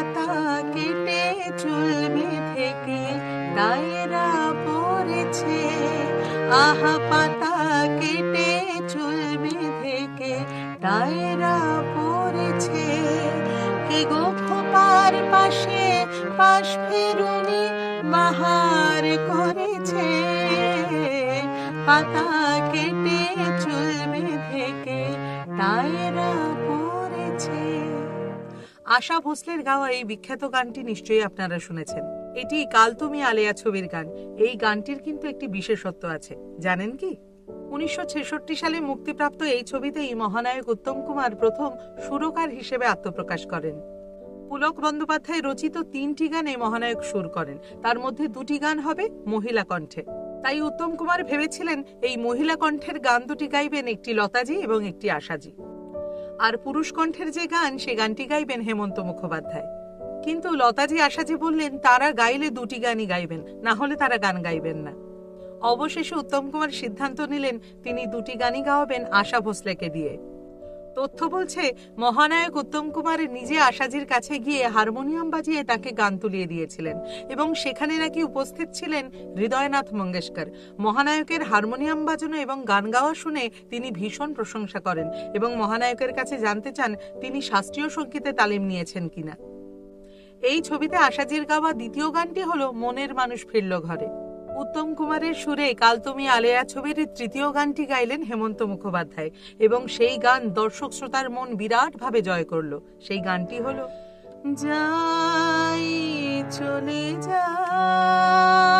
পাতা কেটে চুল থেকে দায়েরা পড়েছে? আহা, পাতা কেটে চুল থেকে দায়েরা পড়েছে? কে গো খোপার পাশে পাশ ফেরুনি বাহার করেছে। পাতা আশা ভোসলের গাওয়া এই বিখ্যাত গানটি নিশ্চয়ই আপনারা শুনেছেন। এটি কাল তুমি আলেয়া ছবির গান। এই গানটির কিন্তু একটি বিশেষত্ব আছে। জানেন কি? উনিশশো ছেষট্টি সালে মুক্তিপ্রাপ্ত এই ছবিতেই মহানায়ক উত্তম কুমার প্রথম সুরকার হিসেবে আত্মপ্রকাশ করেন। পুলক বন্দ্যোপাধ্যায় রচিত তিনটি গানে মহানায়ক সুর করেন। তার মধ্যে দুটি গান হবে মহিলা কণ্ঠে। তাই উত্তম কুমার ভেবেছিলেন এই মহিলা কণ্ঠের গান দুটি গাইবেন একটি লতাজি এবং একটি আশাজি। আর পুরুষ কণ্ঠের যে গান, সে গানটি গাইবেন হেমন্ত মুখোপাধ্যায়। কিন্তু লতাজি আশাজি বললেন, তারা গাইলে দুটি গানই গাইবেন, না হলে তারা গান গাইবেন না। অবশেষে উত্তম কুমার সিদ্ধান্ত নিলেন, তিনি দুটি গানই গাওয়াবেন আশা ভোসলেকে দিয়ে। তথ্য বলছে, মহানায়ক উত্তম কুমার নিজে আশাজির কাছে গিয়ে হারমোনিয়াম বাজিয়ে তাকে গান তুলিয়ে দিয়েছিলেন এবং সেখানে নাকি উপস্থিত ছিলেন হৃদয়নাথ মঙ্গেশকর। মহানায়কের হারমোনিয়াম বাজানো এবং গান গাওয়া শুনে তিনি ভীষণ প্রশংসা করেন এবং মহানায়কের কাছে জানতে চান তিনি শাস্ত্রীয় সঙ্গীতে তালিম নিয়েছেন কিনা। এই ছবিতে আশাজির গাওয়া দ্বিতীয় গানটি হলো, মনের মানুষ ফিরল ঘরে। উত্তম কুমারের সুরে কাল তুমি আলেয়া ছবির তৃতীয় গানটি গাইলেন হেমন্ত মুখোপাধ্যায় এবং সেই গান দর্শক শ্রোতার মন বিরাট ভাবে জয় করল। সেই গানটি হলো, যাই চলে যাই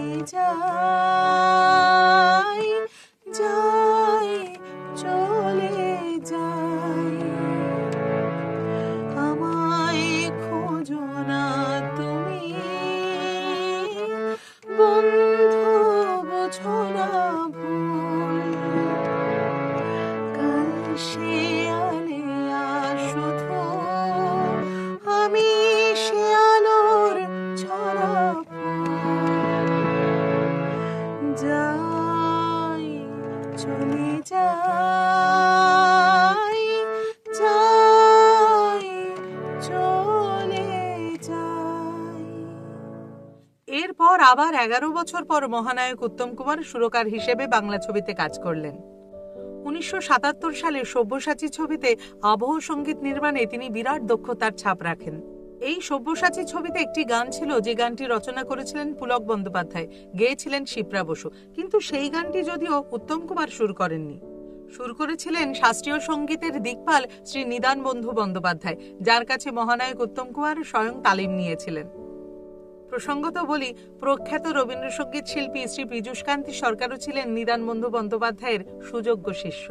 চলে যাই যাই, চলে এরপর আবার এগারো বছর পর মহানায়ক উত্তম কুমার সুরকার হিসেবে বাংলা ছবিতে কাজ করলেন। উনিশশো সাতাত্তর সালে সব্যসাচী ছবিতে আবহ সংগীত নির্মাণে তিনি বিরাট দক্ষতার ছাপ রাখেন। এই সব্যসাচী ছবিতে একটি গান ছিল, যে গানটি রচনা করেছিলেন পুলক বন্দ্যোপাধ্যায়। গেয়েছিলেন শিপ্রা বসু। কিন্তু সেই গানটি যদিও উত্তম কুমার সুর করেননি। সুর করেছিলেন শাস্ত্রীয় সঙ্গীতের দিকপাল শ্রী নিদান বন্ধু বন্দ্যোপাধ্যায়, যার কাছে মহানায়ক উত্তম কুমার স্বয়ং তালিম নিয়েছিলেন। প্রসঙ্গত বলি, প্রখ্যাত রবীন্দ্রসঙ্গীত শিল্পী শ্রী পীযূষকান্তি সরকারও ছিলেন নিদান বন্ধু বন্দ্যোপাধ্যায়ের সুযোগ্য শিষ্য।